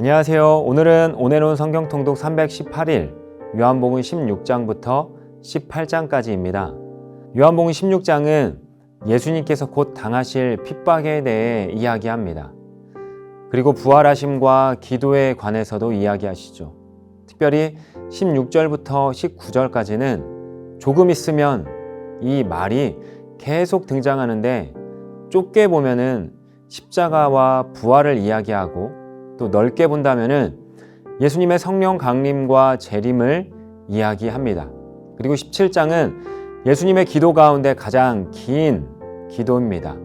안녕하세요. 오늘은 오늘온 성경 통독 318일 요한복음 16장부터 18장까지입니다. 요한복음 16장은 예수님께서 곧 당하실 핍박에 대해 이야기합니다. 그리고 부활하심과 기도에 관해서도 이야기하시죠. 특별히 16절부터 19절까지는 조금 있으면 이 말이 계속 등장하는데 좁게 보면은 십자가와 부활을 이야기하고 또 넓게 본다면은 예수님의 성령 강림과 재림을 이야기합니다. 그리고 17장은 예수님의 기도 가운데 가장 긴 기도입니다.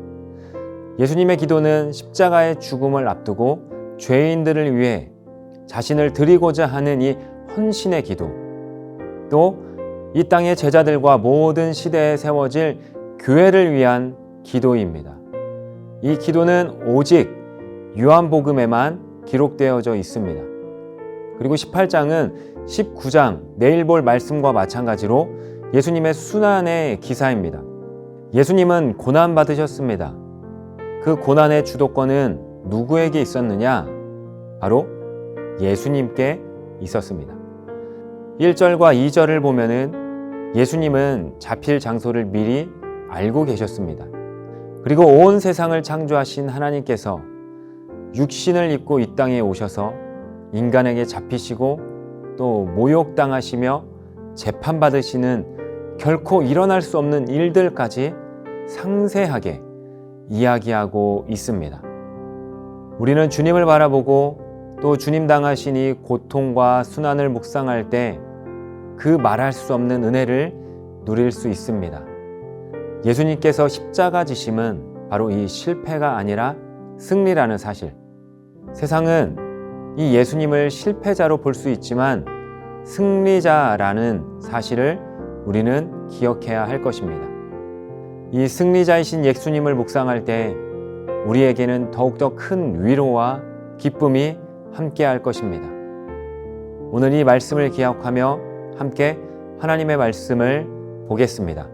예수님의 기도는 십자가의 죽음을 앞두고 죄인들을 위해 자신을 드리고자 하는 이 헌신의 기도, 또 이 땅의 제자들과 모든 시대에 세워질 교회를 위한 기도입니다. 이 기도는 오직 요한복음에만 기록되어져 있습니다. 그리고 18장은 19장 내일 볼 말씀과 마찬가지로 예수님의 순환의 기사입니다. 예수님은 고난 받으셨습니다. 그 고난의 주도권은 누구에게 있었느냐? 바로 예수님께 있었습니다. 1절과 2절을 보면은 예수님은 잡힐 장소를 미리 알고 계셨습니다. 그리고 온 세상을 창조하신 하나님께서 육신을 입고 이 땅에 오셔서 인간에게 잡히시고 또 모욕당하시며 재판받으시는 결코 일어날 수 없는 일들까지 상세하게 이야기하고 있습니다. 우리는 주님을 바라보고 또 주님 당하신 이 고통과 순환을 묵상할 때 그 말할 수 없는 은혜를 누릴 수 있습니다. 예수님께서 십자가 지심은 바로 이 실패가 아니라 승리라는 사실. 세상은 이 예수님을 실패자로 볼 수 있지만 승리자라는 사실을 우리는 기억해야 할 것입니다. 이 승리자이신 예수님을 묵상할 때 우리에게는 더욱더 큰 위로와 기쁨이 함께할 것입니다. 오늘 이 말씀을 기억하며 함께 하나님의 말씀을 보겠습니다.